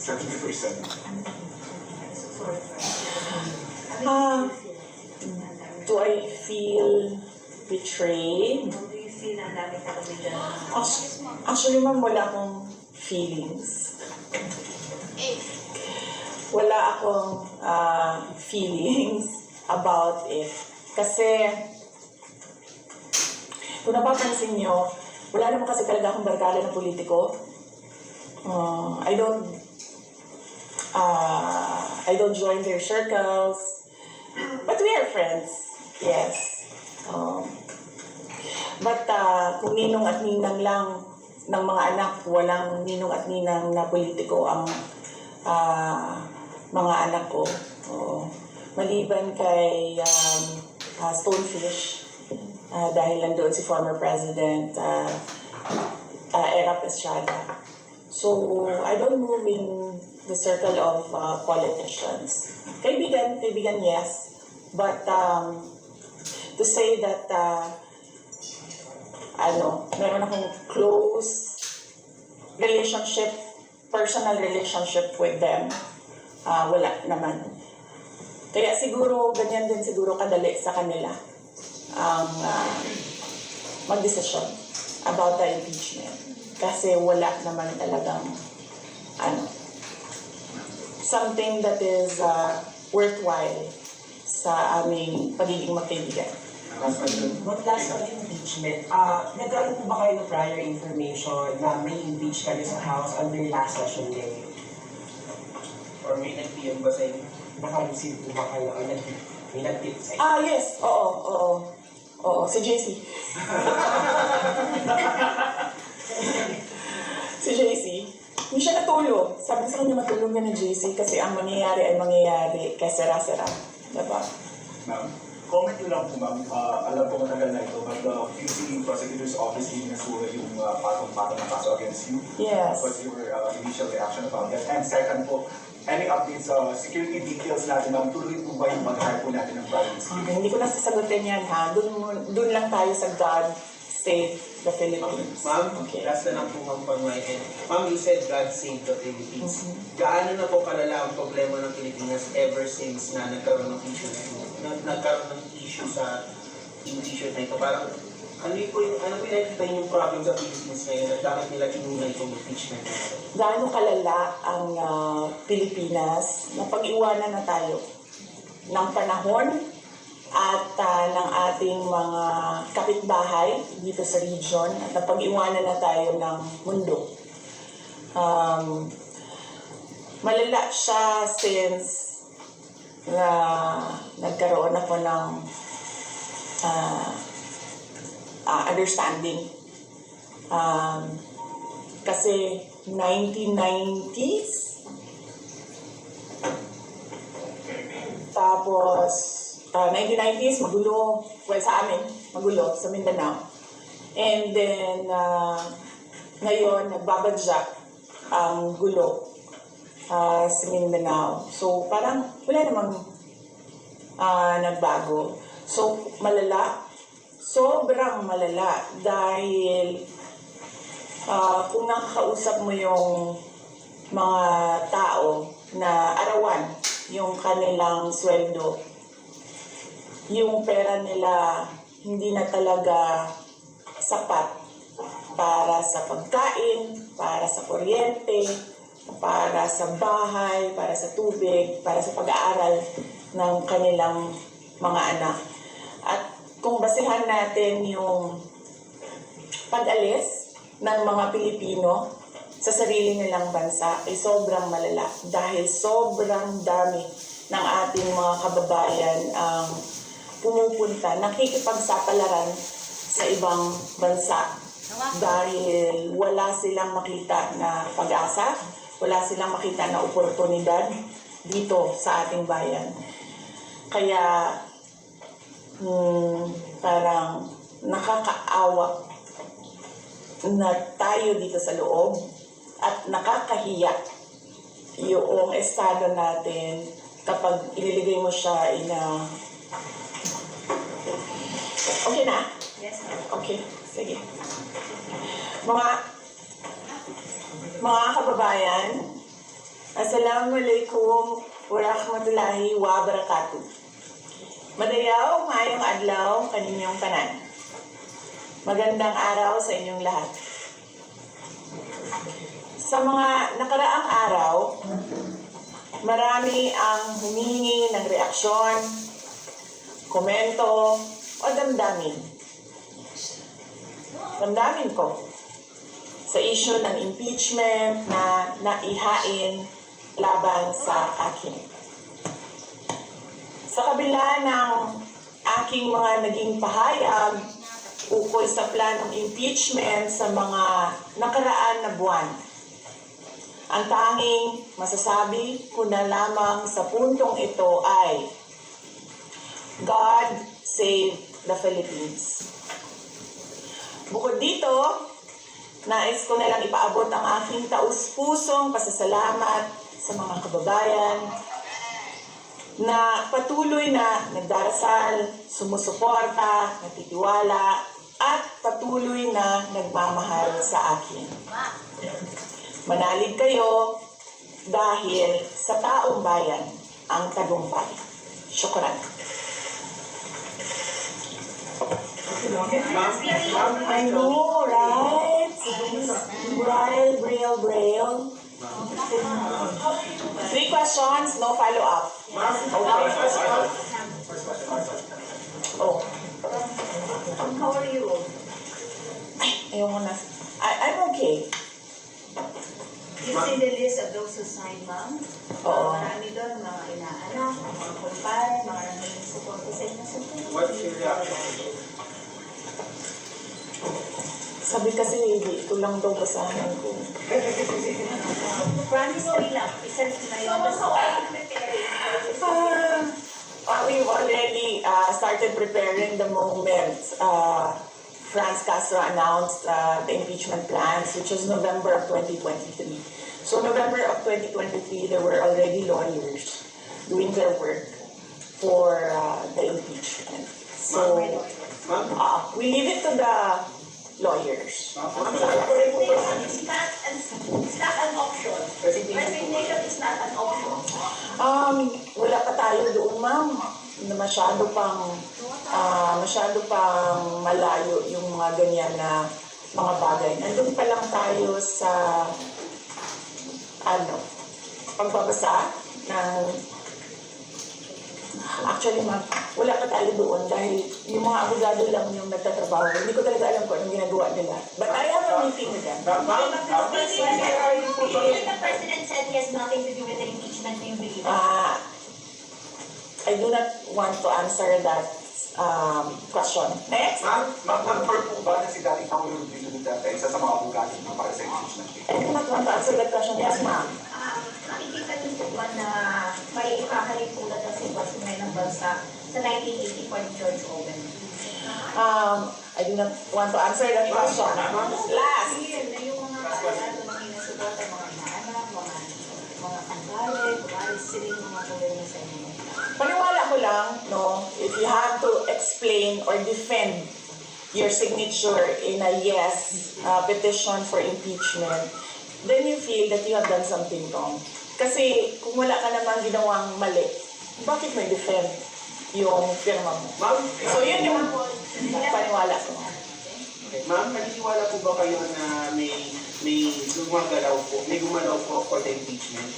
70%. Ah, do I feel betrayed? Actually, ma'am, wala akong feelings. Wala akong ah, feelings about it. Kasi, kung napapansin nyo, wala naman kasi talaga akong barkada ng politiko. Uh, I don't uh, I don't join their circles. But we are friends. Yes. Um, but uh, kung ninong at ninang lang ng mga anak, walang ninong at ninang na politiko ang ah, mga anak ko. Oo. Maliban kay um, ah, Stonefish, ah, dahil nandoon si former President uh, uh, Erap Estrada. So, I don't move in the circle of uh, politicians. Kaibigan, kaibigan, yes. But um, to say that, uh, ano, meron akong close relationship, personal relationship with them, uh, wala naman. Kaya siguro, ganyan din siguro kadali sa kanila ang uh, magdesisyon about the impeachment. Kasi wala naman talagang ano, something that is uh, worthwhile sa aming pagiging magkaibigan. But last on impeachment, ah, nagkaroon po ba kayo ng prior information na may impeach kayo sa House their last session day? Or may nag-PM ba sa inyo? Naka-receive po ba kayo o nag may nag-tip sa inyo? Ah, yes. Oo, oo. Oo, si JC. si JC. Hindi siya natulog. Sabi sa kanya matulog na ni JC kasi ang mangyayari ay mangyayari kay sera-sera. Diba? Ma'am, comment nyo lang po ma'am, Ah, alam ko matagal na ito, but the QC Prosecutor's Office hindi nasura yung uh, patong-patong na kaso against you. Yes. What's your uh, initial reaction about that? And second po, any updates sa security details natin ma'am, tuloy po ba yung mag-hire po natin ng private security? Okay, hindi ko na sasagutin yan ha. Doon, doon lang tayo sa God save the Philippines. Ma'am, Okay. last na lang po ma'am pang my end. Ma'am, you said God save the Philippines. Gaano na po kalala ang problema ng Pilipinas ever since na nagkaroon ng issue na nagkaroon ng issue sa impeachment na ito? Parang, ano yung, po yung, ano pinakita yung problem sa Philippines ngayon at bakit nila inuna itong impeachment na ito? gaano kalala ang ah, Pilipinas na pag-iwanan na tayo ng panahon at ah, ng ating mga kapitbahay dito sa region at napag-iwanan na tayo ng mundo. Um, malala siya since na nagkaroon ako ng ah, ah, understanding. Um, kasi 1990s. Tapos, ah, 1990s, magulo. Well, sa amin, magulo, sa Mindanao. And then, ah, ngayon, nagbabadyak ang gulo ah, sa Mindanao. So, parang wala namang ah, nagbago. So, malala. Sobrang malala dahil Ah, kung nakakausap mo yung mga tao na arawan yung kanilang sweldo, yung pera nila hindi na talaga sapat para sa pagkain, para sa kuryente, para sa bahay, para sa tubig, para sa pag-aaral ng kanilang mga anak. At kung basihan natin yung pag-alis ng mga Pilipino sa sarili nilang bansa ay sobrang malala dahil sobrang dami ng ating mga kababayan ang pumupunta, nakikipagsapalaran sa ibang bansa dahil wala silang makita na pag-asa, wala silang makita na oportunidad dito sa ating bayan. Kaya hmm, parang nakakaawa na tayo dito sa loob at nakakahiya yung estado natin kapag ililigay mo siya in a... Okay na? Yes. Okay, sige. Mga mga kababayan, Assalamualaikum warahmatullahi wabarakatuh. Madayaw, mayong adlaw, kaninyong tanan. Magandang araw sa inyong lahat. Sa mga nakaraang araw, marami ang humingi ng reaksyon, komento, o damdamin. Damdamin ko sa issue ng impeachment na naihain laban sa akin. Sa kabila ng aking mga naging pahayag ukol sa planong impeachment sa mga nakaraan na buwan, ang tanging masasabi ko na lamang sa puntong ito ay God save the Philippines. Bukod dito, nais ko na lang ipaabot ang aking taus-pusong pasasalamat sa mga kababayan na patuloy na nagdarasal, sumusuporta, natitiwala, at patuloy na nagmamahal sa akin. Manalig kayo dahil sa taong bayan ang tagumpay. Syukran. I know, right? Braille, braille, braille. Three questions, no follow-up. Oh, How are you? ayaw mo na. I, I'm okay. You see the list of those who signed, ma'am? Oo. Marami doon, mga inaanak, mga kumpare, mga nanging support sa inyo sa what is your reaction? Sabi kasi, hindi, ito lang daw basahan ko. Promise me lang, isa na yun. Ah, uh, we've already uh, started preparing the moment uh, Franz Castro announced uh, the impeachment plans, which was November of 2023. So November of 2023, there were already lawyers doing their work for uh, the impeachment. So Ma'am, uh, we leave it to the lawyers. Resignation is not, an- it's not an option. Resignation is not an option. Um, wala pa tayo doon, ma'am. Na masyado pang ah, masyado pang malayo yung mga ganyan na mga bagay. Nandun pa lang tayo sa ano, pagbabasa ng Actually, ma'am, wala pa tayo doon dahil yung mga abogado lang yung nagtatrabaho. Hindi ko talaga alam kung anong ginagawa nila. But I have a meeting with them. ma'am, ma'am, ma'am, Even the president said he has nothing to do with the impeachment, do you believe? Uh, I do not want to answer that um, question. Next. Ma'am, ma'am, confirm po ba na si dating Pangulong Dito Duterte isa sa mga abogado niyo para sa impeachment? I do not want to answer that question. Yes, ma'am. Ah, nakikita niyo po ba na may ngayon ng bansa sa 1984 George Orwell? Um, I do not want to answer that question. Last. Yung mga abogado na minasuporta, mga inaanak, mga mga kumpare, kumari, sila yung mga tulong sa inyo. Paniwala ko lang, no, if you have to explain or defend your signature in a yes uh, petition for impeachment, then you feel that you have done something wrong. Kasi kung wala ka namang ginawang mali, bakit may defend yung firma mo? ma'am, So yun yung paniwala ko. ma'am, naniniwala po ba kayo na may may gumagalaw po, may gumalaw po for the impeachment?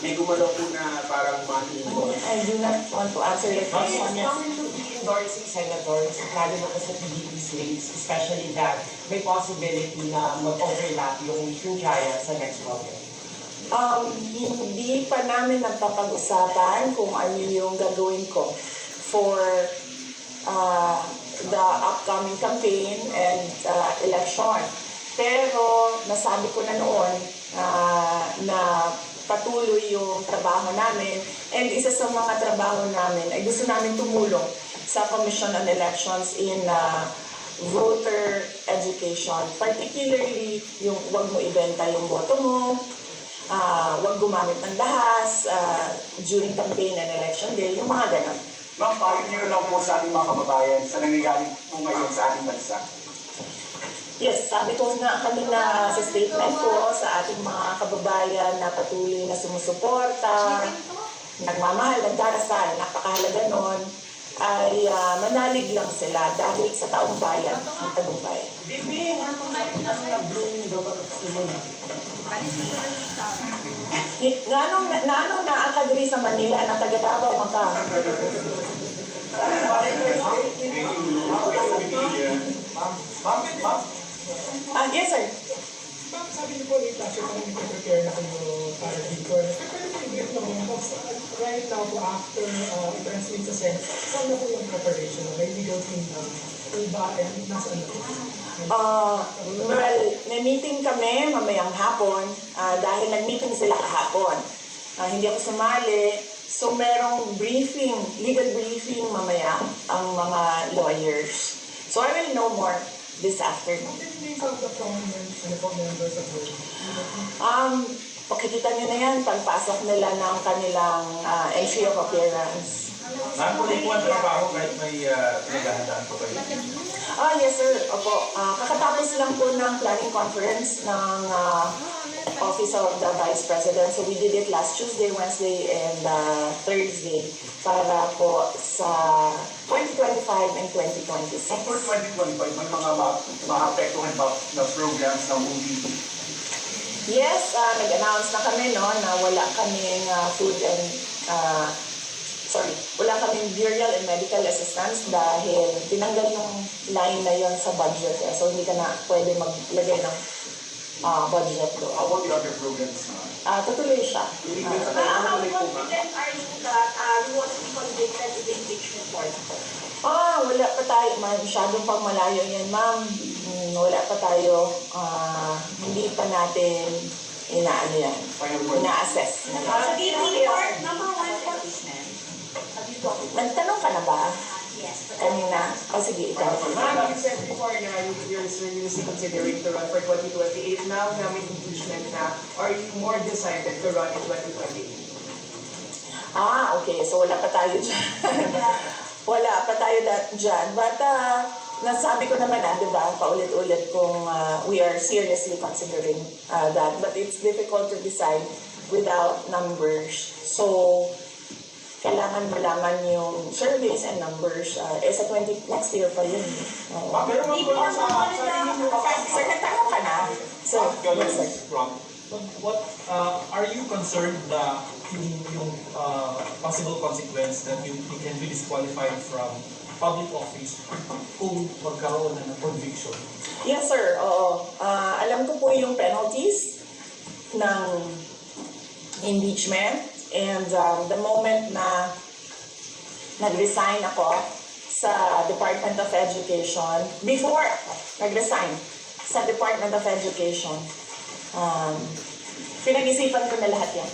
May gumalaw po na parang money involved? I do not want to answer that question. Yes. Comment to be endorsing senators, lalo na sa PDP slates, especially that may possibility na mag-overlap yung yung trial sa next Congress. Um, hindi pa namin napapag-usapan kung ano yung gagawin ko for uh, the upcoming campaign and uh, election. Pero nasabi ko na noon uh, na patuloy yung trabaho namin and isa sa mga trabaho namin ay gusto namin tumulong sa Commission on Elections in uh, voter education, particularly yung wag mo ibenta yung boto mo, ah wag gumamit ng dahas ah, during campaign and election day, yung mga ganon. Ma'am, payo niyo lang po sa ating mga kababayan sa nangyayari po ngayon sa ating bansa. Yes, sabi ko nga kanina sa statement ko sa ating mga kababayan na patuloy na sumusuporta, nagmamahal, nagdarasal, napakahalaga nun, ay ah, manalig lang sila dahil sa taong bayan ng tagumpay. Bibi, ano na bloom daw ba mo na? Ni- Nga nung, nga nung naaka diri sa Manila na taga-Davao man ka. Ma'am, ma'am, Ah, yes sir. Sabi niyo po late last year parang nagpe-prepare na kayo para dito. Pero may brief lang mo, right now po after uh, i-translate sa Senate, saan na po yung preparation? May legal team na po ba and nasa ano? Ah, well, may meeting kami mamayang hapon ah, dahil nag-meeting sila kahapon. Ah, hindi ako sumali. So, merong briefing, legal briefing mamaya ang mga lawyers. So, I will know more this afternoon. Um, pakikita nyo na yan pagpasok nila ng kanilang ah, entry of appearance. ma'am, kung po ang trabaho kahit may uh, pinaghahandaan po kayo. Ah, yes sir. Opo. Ah, kakatapos lang po ng planning conference ng ah, Office of the Vice President. So we did it last Tuesday, Wednesday, and uh, Thursday para po sa 2025 and 2026. So for 2025, may mga ma- maapektuhan ba na programs ng ODP? Yes, ah, nag-announce na kami no, na wala kaming ah, food and ah, sorry, wala kaming burial and medical assistance dahil tinanggal yung line na yon sa budget. eh. So hindi ka na pwede maglagay ng ah, budget doon. How about the other programs? Ah, tutuloy siya. Ma'am, how confident are you that uh, you won't be convicted in the impeachment court? Ah, wala pa tayo. Masyadong pang malayo yan, ma'am. Hmm, wala pa tayo. Ah, hindi pa natin inaano yan. Final word. Ina-assess. Sa DP court, number one court. Have you talked to Nagtanong ka na ba? Yes. Kanina? O sige, ikaw. Ma'am, you said before na you- you're seriously considering to run for 2028. Now na may impeachment na, are you more decided to run in 2028? Ah, okay. So wala pa tayo dyan. wala pa tayo dyan. But uh, nasabi ko naman ah, di ba, paulit-ulit kung uh, we are seriously considering uh, that. But it's difficult to decide without numbers. So, kailangan malaman yung surveys and numbers. Uh, eh, sa 20, next year pa yun. Oo. Ma'am, pero kung sa sa tingin niyo, Sir, ka na? So, yes, sir. Ron, But what, uh, are you concerned na yung, yung uh, possible consequence that you, you can be disqualified from public office kung magkaroon na ng conviction? Yes, sir. Oo. Ah, alam ko po yung penalties ng impeachment. And um, the moment na nag-resign ako sa Department of Education, before nag-resign sa Department of Education, um, pinag-isipan ko na lahat yan.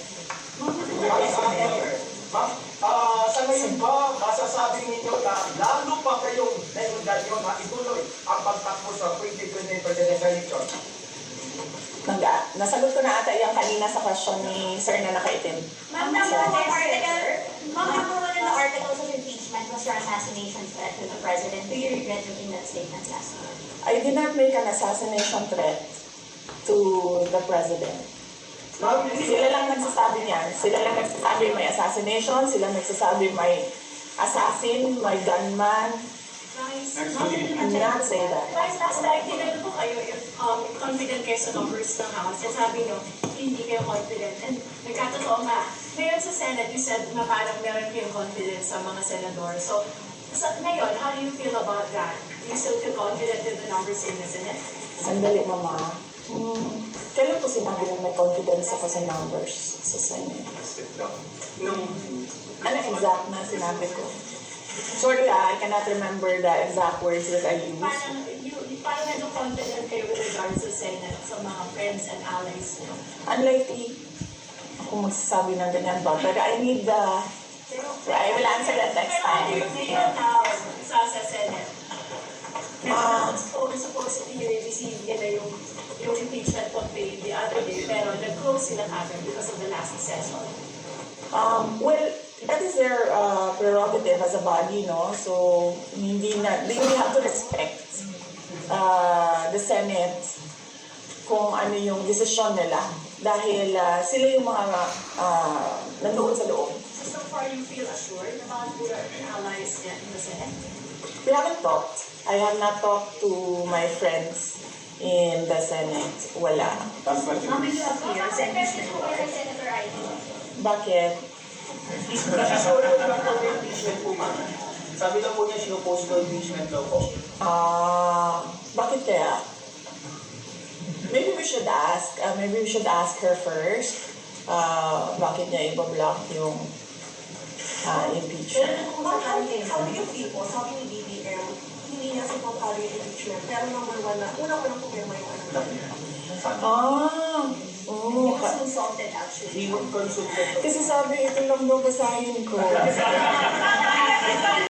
Ma'am, ah, sa ngayon ba, masasabi ninyo na lalo pa kayong nenundan na ituloy ang pagtakbo sa 2020 presidential election? Nangga, nasagot ko na ata yung kanina sa question ni Sir na nakaitim. Ma'am, number one article, ma'am, number one in the articles of impeachment was your assassination threat to the president. Do you regret making that statement last year? I did not make an assassination threat to the president. Ma'am, Sila lang nagsasabi niyan. Sila lang nagsasabi may assassination, sila nagsasabi may assassin, may gunman. Guys, Next, ma'am, please. I did not say that. Guys, last time, tinanong ko kayo if um, confident kayo sa numbers ng House. And sabi nyo, hindi kayo confident. And nagkatotoo nga. Ngayon sa Senate, you said na parang meron kayong confidence sa mga senador. So, sa, ngayon, how do you feel about that? Do you still feel confident in the numbers in the Senate? Sandali, mama. Hmm. Kailan ko sinabi na may confidence ako sa numbers sa Senate? Nung Ano exact na sinabi ko? Sorry ah, I cannot remember the exact words that I used. Parang, you, parang medyo confident kayo with regards sa Senate, sa mga friends and allies nyo. Unlikely ako magsasabi ng ganyan ba, but I need the... Pero, I will answer that next Pero time. you feel now sa, sa Senate? Ah. Uh, supposedly you received yun na yung, yung impeachment complaint the other day, pero nag-close sila kagad because of the last session. Um, well, that is their uh, prerogative as a body, no? So, hindi na, they will have to respect uh, the Senate kung ano yung desisyon nila. Dahil ah, sila yung mga uh, nandoon sa loob. So, so far, you feel assured about your allies in the Senate? We haven't talked. I have not talked to my friends in the Senate. Wala. How many of you Bakit? Nasa-solo lang po yung impeachment po, ma'am. Sabi lang po niya, sinupost ko impeachment daw po. Ah, bakit kaya? Maybe we should ask, uh, maybe we should ask her first. Uh, bakit niya ibablock yung uh, impeachment? How do you feel po? Sabi ni BBM, hindi niya supportado yung impeachment. Pero number one na, una ko lang pumirma yung anak niya. Ah, He oh, was ka- consulted actually. He would consult po. kasi sabi ito lang daw basahin ko.